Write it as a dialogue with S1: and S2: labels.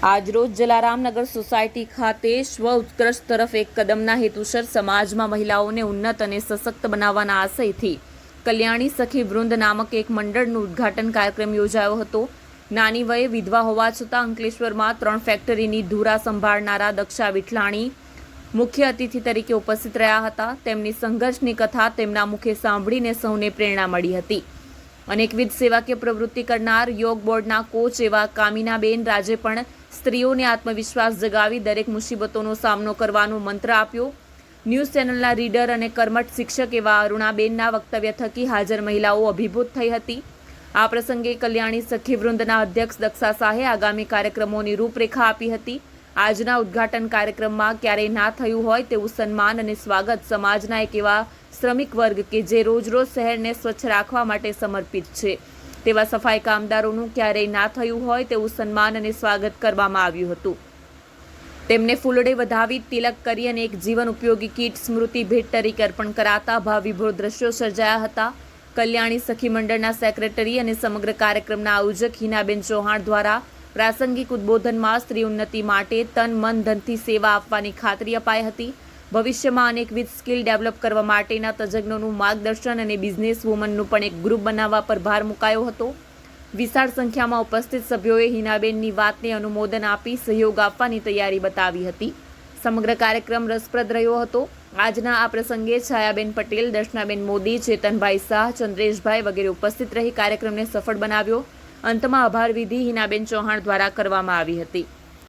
S1: આજરોજ જલારામનગર સોસાયટી ખાતે સ્વ ઉત્કર્ષ તરફ એક કદમના હેતુસર સમાજમાં મહિલાઓને ઉન્નત અને સશક્ત બનાવવાના આશયથી કલ્યાણી સખી વૃંદ નામક એક મંડળનું ઉદ્ઘાટન કાર્યક્રમ યોજાયો હતો. નાની વયે વિધવા હોવા છતાં અંકલેશ્વરમાં ત્રણ ફેક્ટરીની ધુરા સંભાળનારા દક્ષા વિઠલાણી મુખ્ય અતિથિ તરીકે ઉપસ્થિત રહ્યા હતા. તેમની સંઘર્ષની કથા તેમના મુખે સાંભળીને સૌને પ્રેરણા મળી હતી. અનેકવિધ સેવાકીય પ્રવૃત્તિ કરનાર યોગ બોર્ડના કોચ એવા કામિનાબેન રાજે પણ સ્ત્રીઓને આત્મવિશ્વાસ જગાવી દરેક મુસીબતોનો સામનો કરવાનો મંત્ર આપ્યો. ન્યૂઝ ચેનલના રીડર અને કર્મઠ શિક્ષક એવા અરુણાબેનના વક્તવ્ય થકી હાજર મહિલાઓ અભિભૂત થઈ હતી. આ પ્રસંગે કલ્યાણી સખી વૃંદના અધ્યક્ષ દક્ષા શાહે આગામી કાર્યક્રમોની રૂપરેખા આપી હતી. આજના ઉદ્ઘાટન કાર્યક્રમમાં ક્યારેય ના થયું હોય તેવું સન્માન અને સ્વાગત સમાજના એક એવા શ્રમિક વર્ગ કે જે રોજ રોજ શહેરને સ્વચ્છ રાખવા માટે સમર્પિત છે. તેવા સફાઈ કામદારોનું ક્યારેય ના થયું હોય તેવું સન્માન અને સ્વાગત કરવામાં આવ્યું હતું. તેમને ફૂલડે વધાવી, તિલક કરી અને એક જીવન ઉપયોગી કીટ સ્મૃતિ ભેટ તરીકે અર્પણ કરાતા ભાવવિભોર દ્રશ્યો સર્જાયા હતા. કલ્યાણી સખી મંડળના સેક્રેટરી અને સમગ્ર કાર્યક્રમના આયોજક હિનાબેન ચૌહાણ દ્વારા પ્રાસંગિક ઉદ્બોધનમાં સ્ત્રી ઉન્નતિ માટે તન, મન, ધનથી સેવા આપવાની ખાતરી અપાઈ હતી. ભવિષ્યમાં અનેકવિધ સ્કિલ ડેવલપ કરવા માટેના તજજ્ઞોનું માર્ગદર્શન અને બિઝનેસ વુમનનું પણ એક ગ્રુપ બનાવવા પર ભાર મુકાયો હતો. વિશાળ સંખ્યામાં ઉપસ્થિત સભ્યોએ હિનાબેનની વાતને અનુમોદન આપી સહયોગ આપવાની તૈયારી બતાવી હતી. સમગ્ર કાર્યક્રમ રસપ્રદ રહ્યો હતો. આજના આ પ્રસંગે છાયાબેન પટેલ, દર્શનાબેન મોદી, ચેતનભાઈ શાહ, ચંદ્રેશભાઈ વગેરે ઉપસ્થિત રહી કાર્યક્રમને સફળ બનાવ્યો. અંતમાં આભાર વિધિ હિનાબેન ચૌહાણ દ્વારા કરવામાં આવી હતી.